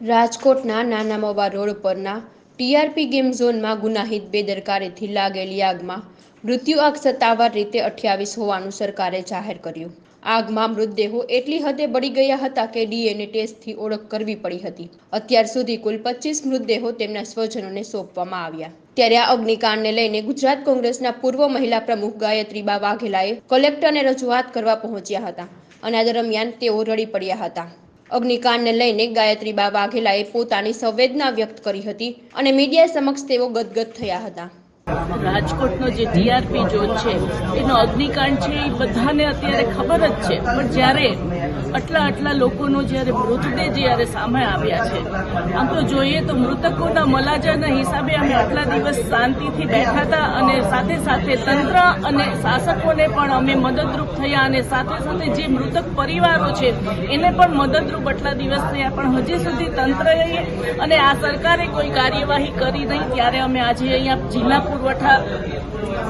રાજકોટના નાના મવા રોડ પરના TRP game ઝોનમાં ગુનાહિત બેદરકારીથી લાગેલી આગમાં મૃત્યુ આગ સત્તાવાર રીતે અઠ્યાવીસ હોવાનું સરકારે જાહેર કર્યું. આગમાં મૃતદેહો એટલી હદે બળી ગયા હતા કે ડીએનએ ટેસ્ટથી ઓળખ કરવી પડી હતી. અત્યાર સુધી કુલ પચીસ મૃતદેહો તેમના સ્વજનોને સોંપવામાં આવ્યા. ત્યારે આ અગ્નિકાંડને લઈને ગુજરાત કોંગ્રેસના પૂર્વ મહિલા પ્રમુખ ગાયત્રીબા વાઘેલાએ કલેક્ટરને રજૂઆત કરવા પહોંચ્યા હતા. અને આ દરમિયાન તેઓ રડી પડ્યા હતા. અગ્નિકાંડને લઈને ગાયત્રીબા વાઘેલાએ પોતાની સંવેદના વ્યક્ત કરી હતી અને મીડિયા સમક્ષ તેઓ ગદગદ થયા હતા. રાજકોટનો જે ટીઆરપી ઝોન છે, એનો અગ્નિકાંડ છે એ બધાને અત્યારે ખબર જ છે. પણ જ્યારે આટલા આટલા લોકોનો જ્યારે મૃતદેહ જ્યારે સામે આવ્યા છે, આમ તો જોઈએ તો મૃતકોના મલાજાના હિસાબે અમે આટલા દિવસ શાંતિથી બેઠા હતા અને સાથે સાથે તંત્ર અને શાસકોને પણ અમે મદદરૂપ થયા અને સાથે સાથે જે મૃતક પરિવારો છે, એને પણ મદદરૂપ આટલા દિવસ થયા પણ હજી સુધી તંત્રએ અને આ સરકારે કોઈ કાર્યવાહી કરી નહીં. ત્યારે અમે આજે અહીંયા જિલ્લા પુરવઠા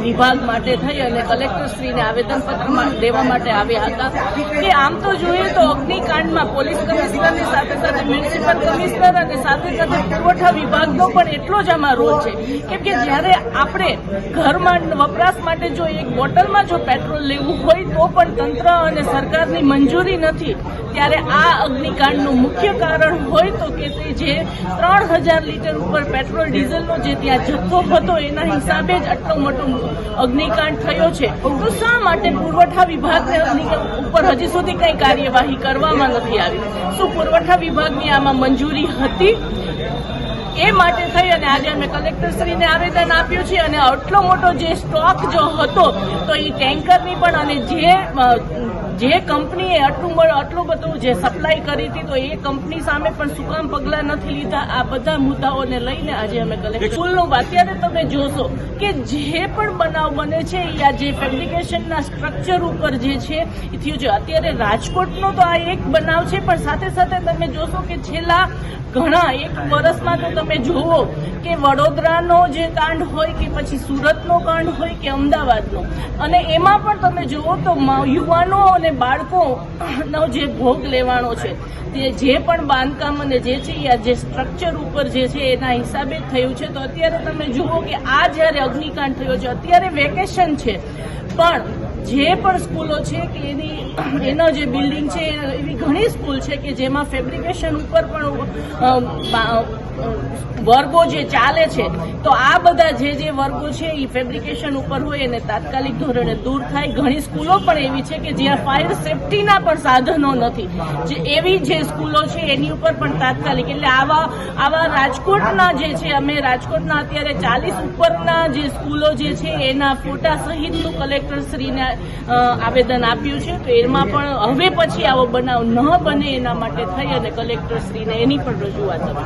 વિભાગ માટે થઈ અને કલેક્ટરશ્રીને આવેદનપત્ર દેવા માટે આવ્યા હતા. કે આમ તો જોઈએ તો અગ્નિકાંડમાં પોલીસ કમિશનરની સાથે સાથે મ્યુનિસિપલ કમિશનર અને સાથે સાથે પુરવઠા વિભાગનો પણ એટલો જ આમાં રોલ છે. કેમ કે જ્યારે આપણે ઘરમાં વપરાશ માટે જો એક બોટલમાં જો પેટ્રોલ લેવું હોય તો પણ તંત્ર અને સરકારની મંજૂરી નથી. ત્યારે આ અગ્નિકાંડનું મુખ્ય કારણ હોય તો કે તે જે ત્રણ હજાર લીટર ઉપર પેટ્રોલ ડીઝલનો જે ત્યાં જથ્થો હતો, એના હિસાબે જ આટલો મોટો અગ્નિકાંડ થયો છે. તો શા માટે પુરવઠા વિભાગને ઉપર હજી સુધી કંઈ કાર્યવાહી કરવામાં નથી આવી? શું પુરવઠા વિભાગની આમાં મંજૂરી હતી? એ માટે થઈ અને આજે અમે કલેક્ટરશ્રીને આવેદન આપ્યું છે અને આટલો મોટો જે સ્ટોક જો હતો, તો એ ટેન્કરની પણ અને જે જે કંપનીએ આટલું આટલું બધું જે સપ્લાય કરી હતી તો એ કંપની સામે પણ શું કામ પગલાં નથી લીધા. આ બધા મુદ્દાઓને લઈને આજે અમે કલેક્ટર સ્કૂલનું અત્યારે તમે જોશો કે જે પણ બનાવ બને છે એ આ જે ફેબ્રિકેશનના સ્ટ્રક્ચર ઉપર જે છે એ થયું છે. અત્યારે રાજકોટનો તો આ એક બનાવ છે પણ સાથે સાથે તમે જોશો કે છેલ્લા ઘણા એક વર્ષમાં તો તમે જુઓ કે વડોદરાનો જે કાંડ હોય કે પછી સુરતનો કાંડ હોય કે અમદાવાદનો. અને એમાં પણ તમે જુઓ તો યુવાનો અને બાળકોનો જે ભોગ લેવાનો છે, તે જે પણ બાંધકામ અને જે છે આ જે સ્ટ્રક્ચર ઉપર જે છે એના હિસાબે થયું છે. તો અત્યારે તમે જુઓ કે આ જ્યારે અગ્નિકાંડ થયો છે, અત્યારે વેકેશન છે. પણ જે પણ સ્કૂલો છે કે એની એનો જે બિલ્ડિંગ છે એવી ઘણી સ્કૂલ છે કે જેમાં ફેબ્રિકેશન ઉપર પણ વર્ગો જે ચાલે છે, તો આ બધા જે જે વર્ગો છે એ ફેબ્રિકેશન ઉપર હોય એને તાત્કાલિક ધોરણે દૂર થાય. ઘણી સ્કૂલો પણ એવી છે કે જ્યાં ફાયર સેફટીના પણ સાધનો નથી. જે એવી જે સ્કૂલો છે, એની ઉપર પણ તાત્કાલિક. એટલે આવા આવા રાજકોટના જે છે, અમે રાજકોટના અત્યારે ચાલીસ ઉપરના જે સ્કૂલો જે છે, એના ફોટા સહિતનું કલેક્ટરશ્રીને આવેદન આપ્યું છે. તો એમાં પણ હવે પછી આવો બનાવ ન બને એના માટે થઈ અને કલેક્ટરશ્રીને એની પણ રજૂઆત